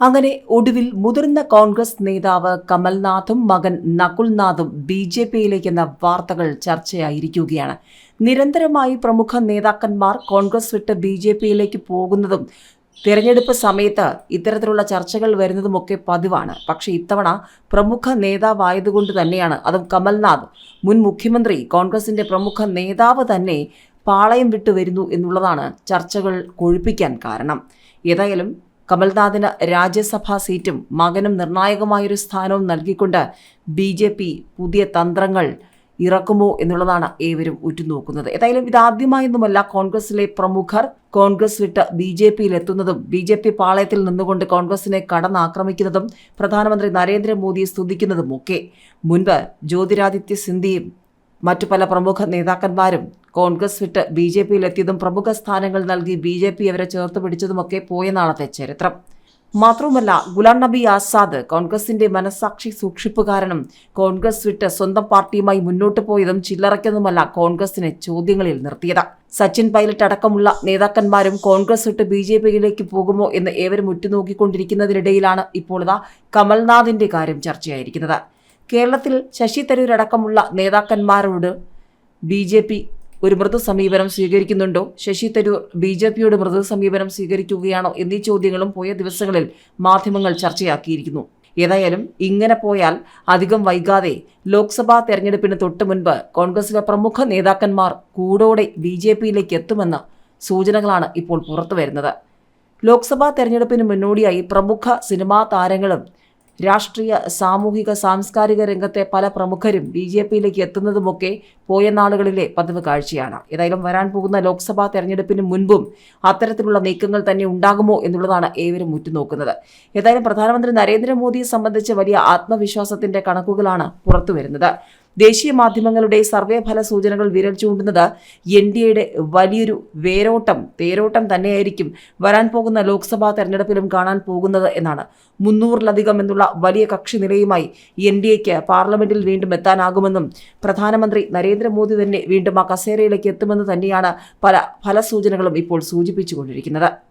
അങ്ങനെ ഒടുവിൽ മുതിർന്ന കോൺഗ്രസ് നേതാവ് കമൽനാഥും മകൻ നകുൽനാഥും ബി ജെ പിയിലേക്കെന്ന വാർത്തകൾ ചർച്ചയായിരിക്കുകയാണ്. നിരന്തരമായി പ്രമുഖ നേതാക്കന്മാർ കോൺഗ്രസ് വിട്ട് ബി ജെ പിയിലേക്ക് പോകുന്നതും തിരഞ്ഞെടുപ്പ് സമയത്ത് ഇത്തരത്തിലുള്ള ചർച്ചകൾ വരുന്നതുമൊക്കെ പതിവാണ്. പക്ഷേ ഇത്തവണ പ്രമുഖ നേതാവായതുകൊണ്ട് തന്നെയാണ്. അതും കമൽനാഥ്. മുൻ മുഖ്യമന്ത്രി കോൺഗ്രസിന്റെ പ്രമുഖ നേതാവ് തന്നെ പാളയം വിട്ടു വരുന്നു എന്നുള്ളതാണ് ചർച്ചകൾ കൊഴുപ്പിക്കാൻ കാരണം. ഏതായാലും കമൽനാഥിന് രാജ്യസഭാ സീറ്റും മകനും നിർണായകമായൊരു സ്ഥാനവും നൽകിക്കൊണ്ട് ബി ജെ പി പുതിയ തന്ത്രങ്ങൾ ഇറക്കുമോ എന്നുള്ളതാണ് ഏവരും ഉറ്റുനോക്കുന്നത്. ഏതായാലും ഇതാദ്യമായൊന്നുമല്ല കോൺഗ്രസിലെ പ്രമുഖർ കോൺഗ്രസ് വിട്ട് ബി ജെ പിയിൽ എത്തുന്നതും ബി ജെ പി പാളയത്തിൽ നിന്നുകൊണ്ട് കോൺഗ്രസിനെ കടന്നാക്രമിക്കുന്നതും പ്രധാനമന്ത്രി നരേന്ദ്രമോദിയെ സ്തുതിക്കുന്നതുമൊക്കെ. മുൻപ് ജ്യോതിരാദിത്യ സിന്ധിയും മറ്റു പല പ്രമുഖ നേതാക്കന്മാരും കോൺഗ്രസ് വിട്ട് ബി ജെ പിയിൽ എത്തിയതും പ്രമുഖ സ്ഥാനങ്ങൾ നൽകി ബി ജെ പി അവരെ ചേർത്ത് പിടിച്ചതുമൊക്കെ പോയ നാളത്തെ ചരിത്രം. മാത്രവുമല്ല ഗുലാം നബി ആസാദ് കോൺഗ്രസിന്റെ മനസാക്ഷി സൂക്ഷിപ്പുകാരനും കോൺഗ്രസ് വിട്ട് സ്വന്തം പാർട്ടിയുമായി മുന്നോട്ട് പോയതും ചില്ലറയ്ക്കൊന്നുമല്ല കോൺഗ്രസിനെ ചോദ്യങ്ങളിൽ നിർത്തിയത്. സച്ചിൻ പൈലറ്റ് അടക്കമുള്ള നേതാക്കന്മാരും കോൺഗ്രസ് വിട്ട് ബി ജെ പിയിലേക്ക് പോകുമോ എന്ന് ഏവരും ഉറ്റുനോക്കിക്കൊണ്ടിരിക്കുന്നതിനിടയിലാണ് ഇപ്പോൾ കമൽനാഥിന്റെ കാര്യം ചർച്ചയായിരിക്കുന്നത്. കേരളത്തിൽ ശശി തരൂരടക്കമുള്ള നേതാക്കന്മാരോട് ബി ജെ പി ഒരു മൃദു സമീപനം സ്വീകരിക്കുന്നുണ്ടോ? ശശി തരൂർ ബി ജെ പിയുടെ മൃദു സമീപനം സ്വീകരിക്കുകയാണോ എന്നീ ചോദ്യങ്ങളും പോയ ദിവസങ്ങളിൽ മാധ്യമങ്ങൾ ചർച്ചയാക്കിയിരിക്കുന്നു. ഏതായാലും ഇങ്ങനെ പോയാൽ അധികം വൈകാതെ ലോക്സഭാ തെരഞ്ഞെടുപ്പിന് തൊട്ടു മുൻപ് കോൺഗ്രസിലെ പ്രമുഖ നേതാക്കന്മാർ കൂടോടെ ബി ജെ പിയിലേക്ക് എത്തുമെന്ന സൂചനകളാണ് ഇപ്പോൾ പുറത്തു വരുന്നത് ലോക്സഭാ തെരഞ്ഞെടുപ്പിന് മുന്നോടിയായി പ്രമുഖ സിനിമാ താരങ്ങളും രാഷ്ട്രീയ സാമൂഹിക സാംസ്കാരിക രംഗത്തെ പല പ്രമുഖരും ബി ജെ പിയിലേക്ക് എത്തുന്നതുമൊക്കെ പോയ നാളുകളിലെ പതിവ് കാഴ്ചയാണ്. ഏതായാലും വരാൻ പോകുന്ന ലോക്സഭാ തെരഞ്ഞെടുപ്പിന് മുൻപും അത്തരത്തിലുള്ള നീക്കങ്ങൾ തന്നെ ഉണ്ടാകുമോ എന്നുള്ളതാണ് ഏവരും ഉറ്റുനോക്കുന്നത്. ഏതായാലും പ്രധാനമന്ത്രി നരേന്ദ്രമോദിയെ സംബന്ധിച്ച് വലിയ ആത്മവിശ്വാസത്തിന്റെ കണക്കുകളാണ് പുറത്തുവരുന്നത്. ദേശീയ മാധ്യമങ്ങളുടെ സർവേ ഫല സൂചനകൾ വിരൽ ചൂണ്ടുന്നത് എൻ ഡി എയുടെ വലിയൊരു വേരോട്ടം തേരോട്ടം തന്നെയായിരിക്കും വരാൻ പോകുന്ന ലോക്സഭാ തെരഞ്ഞെടുപ്പിലും കാണാൻ പോകുന്നത് എന്നാണ്. മുന്നൂറിലധികം എന്നുള്ള വലിയ കക്ഷി നിലയുമായി എൻ ഡി എക്ക് പാർലമെന്റിൽ വീണ്ടും എത്താനാകുമെന്നും പ്രധാനമന്ത്രി നരേന്ദ്രമോദി തന്നെ വീണ്ടും ആ കസേരയിലേക്ക് എത്തുമെന്ന് തന്നെയാണ് പല ഫലസൂചനകളും ഇപ്പോൾ സൂചിപ്പിച്ചുകൊണ്ടിരിക്കുന്നത്.